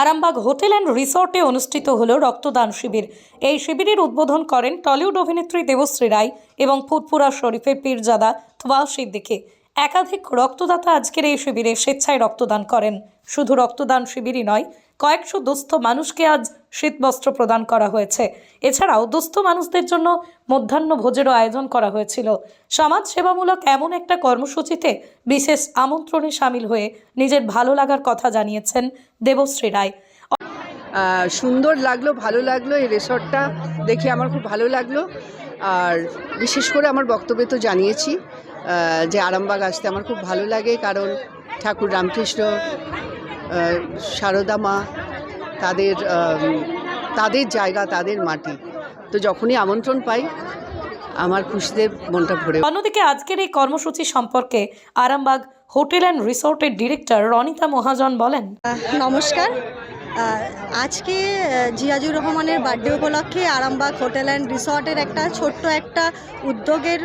Arambagh hotel and রিসর্টে অনুষ্ঠিত হল রক্তদান শিবির। এই শিবিরের উদ্বোধন করেন টলিউড অভিনেত্রী দেবশ্রী রায় এবং ফুটপুরা শরীফের পীরজাদা তোয়াল সিদ্দিকী। একাধিক রক্তদাতা আজকের এই শিবিরে স্বেচ্ছায় রক্তদান করেন। শুধু রক্তদান শিবিরই নয় কয়েকশো দুস্থ মানুষকে আজ শীতবস্ত্র প্রদান করা হয়েছে। এছাড়াও দুস্থ মানুষদের জন্য মধ্যাহ্ন ভোজেরও আয়োজন করা হয়েছিল। সমাজ সেবামূলক এমন একটা কর্মসূচিতে বিশেষ আমন্ত্রণে সামিল হয়ে নিজের ভালো লাগার কথা জানিয়েছেন দেবশ্রী রায়। সুন্দর লাগল, ভালো লাগল এই রেসর্টটা। দেখে আমার খুব ভালো লাগল। আর বিশেষ করে আমার বক্তব্যে তো জানিয়েছি যে আরামবাগ আসতে আমার খুব ভালো লাগে, কারণ ঠাকুর রামকৃষ্ণ সারদা মা তাদের তাদের জায়গা তাদের মাটি। তো যখনই আমন্ত্রণ পাই আমার খুশিতে মনটা ভরে অন্যদিকে আজকের এই কর্মসূচি সম্পর্কে আরামবাগ হোটেল অ্যান্ড রিসোর্টের ডিরেক্টর রনিতা মহাজন বলেন নমস্কার। আজকে জিয়াজুর রহমানের বার্থডে উপলক্ষে আরামবাগ হোটেল অ্যান্ড রিসর্টের একটা ছোট্ট একটা উদ্যোগের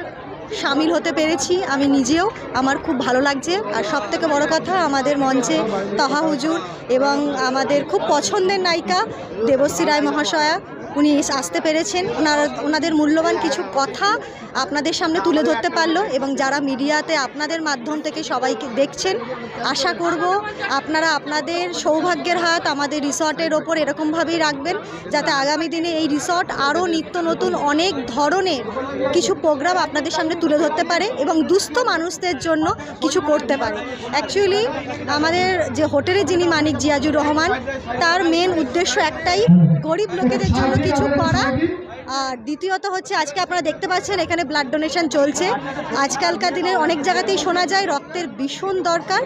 সামিল হতে পেরেছি আমি নিজেও। আমার খুব ভালো লাগছে। আর সব থেকে বড়ো কথা, আমাদের মঞ্চে তাহা হুজুর এবং আমাদের খুব পছন্দের নায়িকা দেবশ্রী রায় মহাশয়া। উনি আসতে পেরেছেন। ওনারা, ওনাদের মূল্যবান কিছু কথা আপনাদের সামনে তুলে ধরতে পারল এবং যারা মিডিয়াতে আপনাদের মাধ্যম থেকে সবাইকে দেখছেন, আশা করব আপনারা আপনাদের সৌভাগ্যের হাত আমাদের রিসর্টের ওপর এরকমভাবেই রাখবেন, যাতে আগামী দিনে এই রিসর্ট আরও নিত্য নতুন অনেক ধরনের কিছু প্রোগ্রাম আপনাদের সামনে তুলে ধরতে পারে এবং দুস্থ মানুষদের জন্য কিছু করতে পারে। অ্যাকচুয়ালি আমাদের যে হোটেলে যিনি মানিক জিয়াজুর রহমান, তার মেন উদ্দেশ্য একটাই, গরিব লোকেদের জন্য কিছু করা আর দ্বিতীয়ত হচ্ছে, আজকে আপনারা দেখতে পাচ্ছেন, এখানে ব্লাড ডোনেশন চলছে। আজকালকার দিনে অনেক জায়গাতেই শোনা যায়, রক্তের ভীষণ দরকার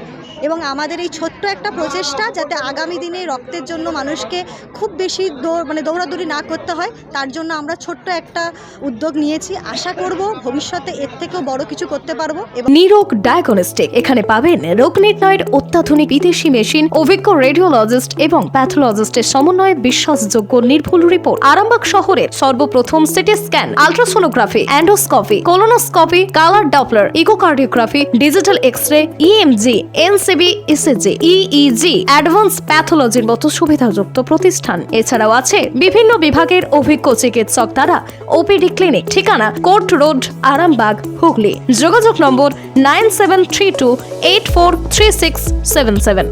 এবং আমাদের এই ছোট্ট একটা প্রচেষ্টা যাতে আগামী দিনে রক্তের জন্য মানুষকে খুব বেশি মানে দৌড়াদৌড়ি না করতে হয়, তার জন্য আমরা ছোট্ট একটা উদ্যোগ নিয়েছি। আশা করব ভবিষ্যতে এর থেকেও বড় কিছু করতে পারব এবং নিরোগ ডায়াগনস্টিক এখানে পাবেন রোগ নির্ণয়ের অত্যাধুনিক বিদেশি মেশিন অভিজ্ঞ রেডিওলজিস্ট এবং প্যাথোলজিস্টের সমন্বয়ে বিশ্বাসযোগ্য নির্ভুল রিপোর্ট আরামবাগ শহরের সর্বপ্রথম CT scan, ultrasonography, endoscopy, colonoscopy, colour Doppler, echocardiography, digital X ray EMG NCV ECG EEG advance প্যাথোলজির মতো সুবিধাযুক্ত প্রতিষ্ঠান। এছাড়াও আছে বিভিন্ন বিভাগের অভিজ্ঞ চিকিৎসক দ্বারা ওপিডি ক্লিনিক, ঠিকানা কোর্ট রোড, আরামবাগ, হুগলি। যোগাযোগ number nine seven three two eight four three six seven seven.